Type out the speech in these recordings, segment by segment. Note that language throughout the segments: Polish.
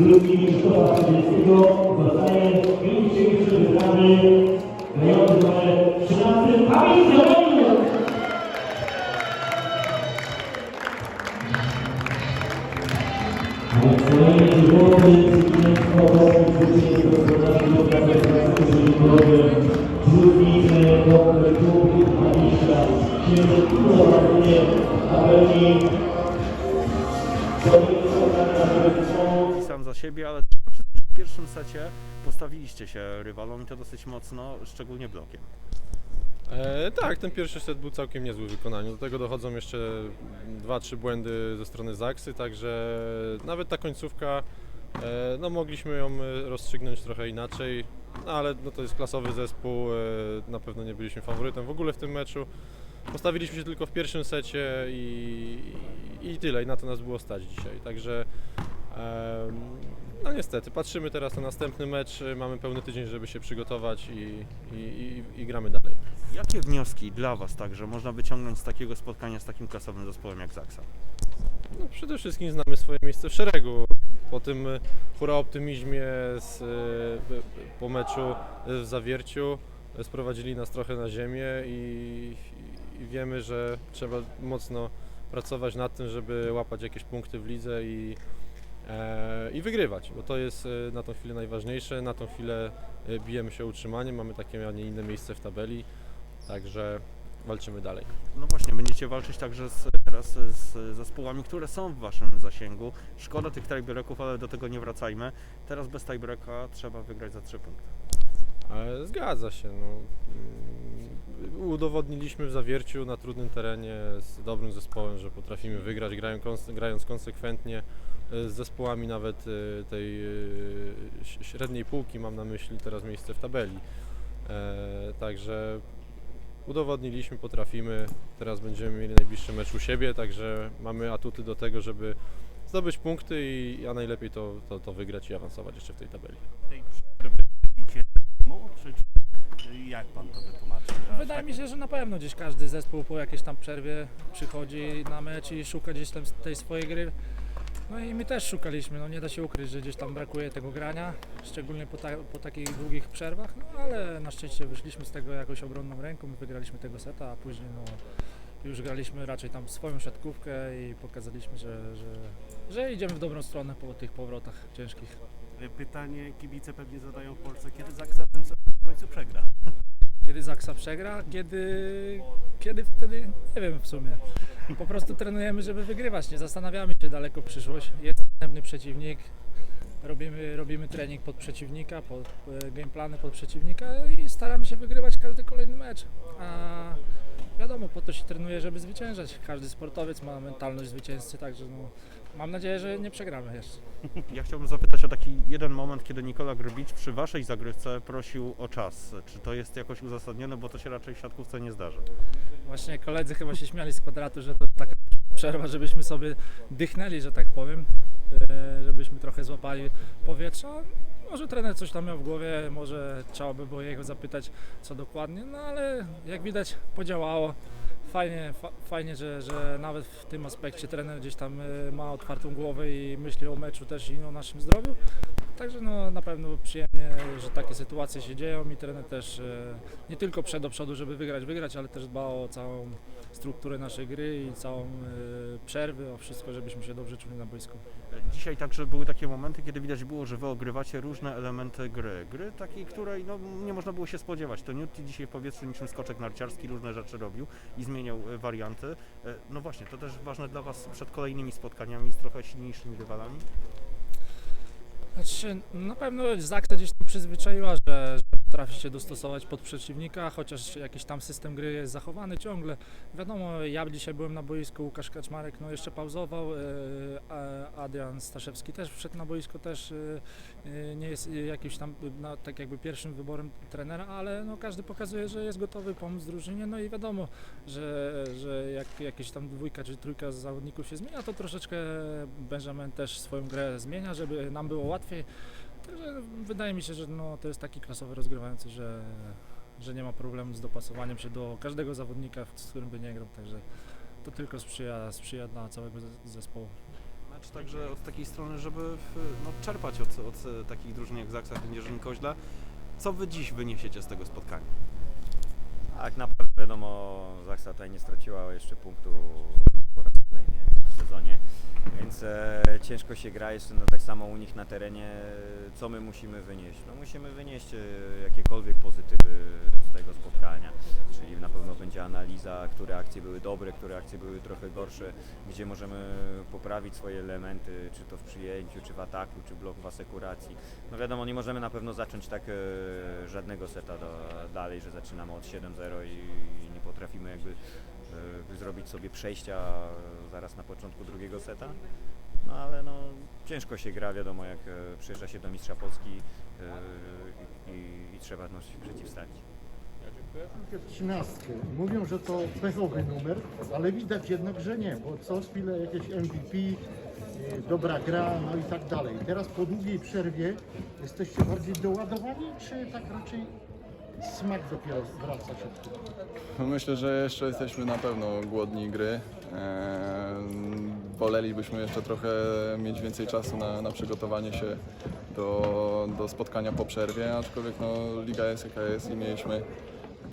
Drugi Krzysztofa Stawieckiego zostaje dzisiejszy wybrany grający numer 13 Kamil Zielony. Ale kolejny złoty do zwycięstwa siebie, ale w pierwszym secie postawiliście się rywalom i to dosyć mocno, szczególnie blokiem. E, tak, ten pierwszy set był całkiem niezły w wykonaniu. Do tego dochodzą jeszcze dwa, trzy błędy ze strony Zaksy, także nawet ta końcówka, e, no mogliśmy ją rozstrzygnąć trochę inaczej, no, ale no, to jest klasowy zespół, e, na pewno nie byliśmy faworytem w ogóle w tym meczu. Postawiliśmy się tylko w pierwszym secie i, i, tyle, i na to nas było stać dzisiaj. Także no niestety, patrzymy teraz na następny mecz, mamy pełny tydzień, żeby się przygotować i, i, i, i gramy dalej. Jakie wnioski dla Was także można wyciągnąć z takiego spotkania z takim klasowym zespołem jak Zaksa? No, przede wszystkim znamy swoje miejsce w szeregu. Po tym e, hura optymizmie z, e, po meczu w Zawierciu e, sprowadzili nas trochę na ziemię i, i wiemy, że trzeba mocno pracować nad tym, żeby łapać jakieś punkty w lidze i, i wygrywać, bo to jest e, na tą chwilę najważniejsze. Na tą chwilę e, bijemy się o utrzymanie, mamy takie, a nie inne miejsce w tabeli, także walczymy dalej. No właśnie, będziecie walczyć także z, teraz z zespołami, które są w Waszym zasięgu. Szkoda tych tiebreaków, ale do tego nie wracajmy. Teraz bez tiebreaka trzeba wygrać za 3 punkty. Zgadza się. No. Mm, Udowodniliśmy w zawierciu na trudnym terenie z dobrym zespołem, że potrafimy wygrać, grając konsekwentnie e, z zespołami nawet e, tej e, średniej półki, mam na myśli teraz miejsce w tabeli. E, Także udowodniliśmy, potrafimy. Teraz będziemy mieli najbliższy mecz u siebie, także mamy atuty do tego, żeby zdobyć punkty i, a najlepiej to, to, to wygrać i awansować jeszcze w tej tabeli. tej jak pan to wytłumaczy? Wydaje tak- mi się, że na pewno gdzieś każdy zespół po jakiejś tam przerwie przychodzi na mecz i szuka gdzieś tam tej swojej gry. No i my też szukaliśmy, no nie da się ukryć, że gdzieś tam brakuje tego grania, szczególnie po, ta, po takich długich przerwach, no ale na szczęście wyszliśmy z tego jakoś obronną ręką, wygraliśmy tego seta, a później no już graliśmy raczej tam swoją siatkówkę i pokazaliśmy, że, że, że idziemy w dobrą stronę po tych powrotach ciężkich. Pytanie kibice pewnie zadają w Polsce, kiedy tym sezonie w końcu przegra. Kiedy Zaksa przegra, kiedy, kiedy wtedy nie wiem w sumie. Po prostu trenujemy, żeby wygrywać, nie zastanawiamy się daleko w przyszłość. Jest następny przeciwnik, robimy, robimy trening pod przeciwnika, pod e, gameplany pod przeciwnika i staramy się wygrywać każdy kolejny mecz. A wiadomo, po to się trenuje, żeby zwyciężać. Każdy sportowiec ma mentalność zwycięzcy, także no, mam nadzieję, że nie przegramy jeszcze. Ja chciałbym zapytać o taki jeden moment, kiedy Nikola Grobicz przy Waszej zagrywce prosił o czas. Czy to jest jakoś uzasadnione, bo to się raczej w siatkówce nie zdarza? Właśnie koledzy chyba się śmiali z kwadratu, że to taka przerwa, żebyśmy sobie dychnęli, że tak powiem, e, żebyśmy trochę złapali powietrza. Może trener coś tam miał w głowie, może trzeba by było jego zapytać, co dokładnie, no ale jak widać podziałało. Fajnie, fa, fajnie że, że nawet w tym aspekcie trener gdzieś tam e, ma otwartą głowę i myśli o meczu też i o naszym zdrowiu. Także no, na pewno przyjemnie, że takie sytuacje się dzieją i trener też e, nie tylko przed do przodu, żeby wygrać, wygrać, ale też dba o całą strukturę naszej gry i całą e, przerwy, o wszystko, żebyśmy się dobrze czuli na boisku. Dzisiaj także były takie momenty, kiedy widać było, że wy ogrywacie różne elementy gry. Gry takiej, której no, nie można było się spodziewać. To Newty dzisiaj w powietrzu niczym skoczek narciarski różne rzeczy robił i zmieniał e, warianty. No właśnie, to też ważne dla was przed kolejnymi spotkaniami z trochę silniejszymi rywalami. Znaczy, na pewno Zaksa gdzieś tam przyzwyczaiła, że, że potrafi się dostosować pod przeciwnika, chociaż jakiś tam system gry jest zachowany ciągle. Wiadomo, ja dzisiaj byłem na boisku, Łukasz Kaczmarek no jeszcze pauzował, e, Adrian Staszewski też wszedł na boisko, też e, e, nie jest jakimś tam no, tak jakby pierwszym wyborem trenera, ale no, każdy pokazuje, że jest gotowy pomóc drużynie, no i wiadomo, że, że jak jakieś tam dwójka czy trójka zawodników się zmienia, to troszeczkę Benjamin też swoją grę zmienia, żeby nam było łatwiej. Także wydaje mi się, że no, to jest taki klasowy rozgrywający, że, że nie ma problemu z dopasowaniem się do każdego zawodnika, z którym by nie grał, także to tylko sprzyja, sprzyja dla całego zes- zespołu. Mecz także od takiej strony, żeby no, czerpać od, od e, takich drużyn jak Zaksa, Kędzierzyn, Koźle. Co wy dziś wyniesiecie z tego spotkania? Tak naprawdę wiadomo, Zaksa tutaj nie straciła jeszcze punktu sezonie, więc e, ciężko się gra jeszcze no, tak samo u nich na terenie. Co my musimy wynieść? No, musimy wynieść e, jakiekolwiek pozytywy z tego spotkania, czyli na pewno będzie analiza, które akcje były dobre, które akcje były trochę gorsze, gdzie możemy poprawić swoje elementy, czy to w przyjęciu, czy w ataku, czy blok w asekuracji. No wiadomo, nie możemy na pewno zacząć tak e, żadnego seta do, dalej, że zaczynamy od 7-0 i, i nie potrafimy jakby zrobić sobie przejścia zaraz na początku drugiego seta. No ale no ciężko się gra, wiadomo, jak e, przyjeżdża się do mistrza Polski e, i, i trzeba no, się przeciwstawić. trzynastkę. Mówią, że to pechowy numer, ale widać jednak, że nie, bo co chwilę jakieś MVP, dobra gra, no i tak dalej. Teraz po długiej przerwie jesteście bardziej doładowani, czy tak raczej smak dopiero wraca się w tym? No Myślę, że jeszcze jesteśmy na pewno głodni gry. Eee, wolelibyśmy jeszcze trochę mieć więcej czasu na, na przygotowanie się do, do spotkania po przerwie, aczkolwiek no, liga jest jaka jest i mieliśmy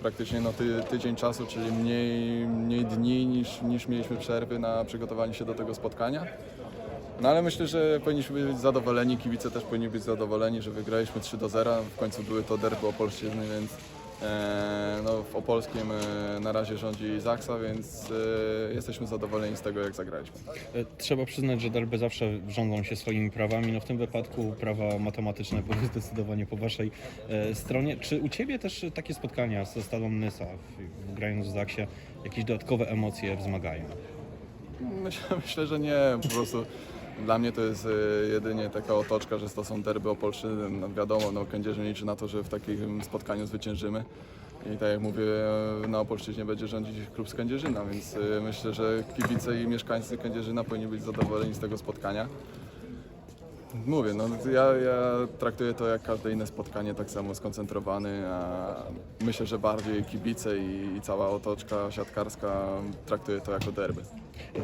praktycznie no, ty, tydzień czasu, czyli mniej, mniej dni niż, niż mieliśmy przerwy na przygotowanie się do tego spotkania. No ale myślę, że powinniśmy być zadowoleni, kibice też powinni być zadowoleni, że wygraliśmy 3 do 0. W końcu były to derby opolszczyzny, więc e, no, w Opolskiem e, na razie rządzi Zaksa, więc e, jesteśmy zadowoleni z tego, jak zagraliśmy. E, Trzeba przyznać, że derby zawsze rządzą się swoimi prawami. No w tym wypadku prawa matematyczne były zdecydowanie po waszej e, stronie. Czy u ciebie też takie spotkania ze Stalą Nysa, w- grając w Zaksie, jakieś dodatkowe emocje wzmagają? Myślę, myślę, że nie, po prostu dla mnie to jest e, jedynie taka otoczka, że to są derby Opolszczyzny. No, wiadomo, no, Kędzierzyn liczy na to, że w takim spotkaniu zwyciężymy. I tak jak mówię, e, na Opolszczyźnie będzie rządzić klub z Kędzierzyna, więc e, myślę, że kibice i mieszkańcy Kędzierzyna powinni być zadowoleni z tego spotkania. Mówię, no ja, ja traktuję to jak każde inne spotkanie, tak samo skoncentrowany, a myślę, że bardziej kibice i, i cała otoczka siatkarska traktuje to jako derby.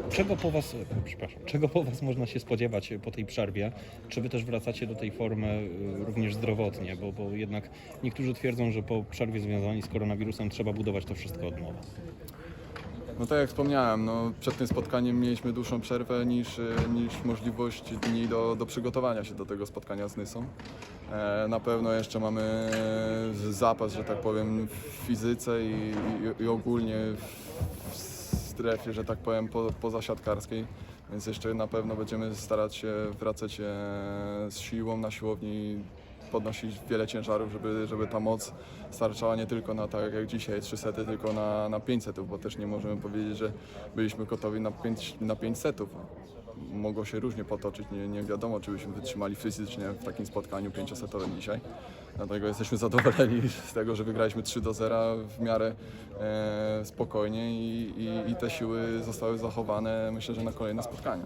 Czego po was, przepraszam, czego po was można się spodziewać po tej przerwie? Czy wy też wracacie do tej formy e, również zdrowotnie? Bo, bo jednak niektórzy twierdzą, że po przerwie związanej z koronawirusem trzeba budować to wszystko od nowa. No tak jak wspomniałem, no, przed tym spotkaniem mieliśmy dłuższą przerwę niż, y, niż możliwość dni do, do przygotowania się do tego spotkania z Nysą. E, na pewno jeszcze mamy zapas, że tak powiem, w fizyce i, i, i ogólnie w strefie, że tak powiem, po, pozasiatkarskiej. Więc jeszcze na pewno będziemy starać się wracać e, z siłą na siłowni, podnosić wiele ciężarów, żeby, żeby ta moc starczała nie tylko na tak jak dzisiaj 3 sety, tylko na, na 5 setów, bo też nie możemy powiedzieć, że byliśmy gotowi na 5, na 5 setów. Mogło się różnie potoczyć, nie, nie wiadomo, czy byśmy wytrzymali fizycznie w takim spotkaniu pięciosetowym dzisiaj. Dlatego jesteśmy zadowoleni z tego, że wygraliśmy 3 do 0 w miarę e, spokojnie i, i, i te siły zostały zachowane myślę, że na kolejne spotkania.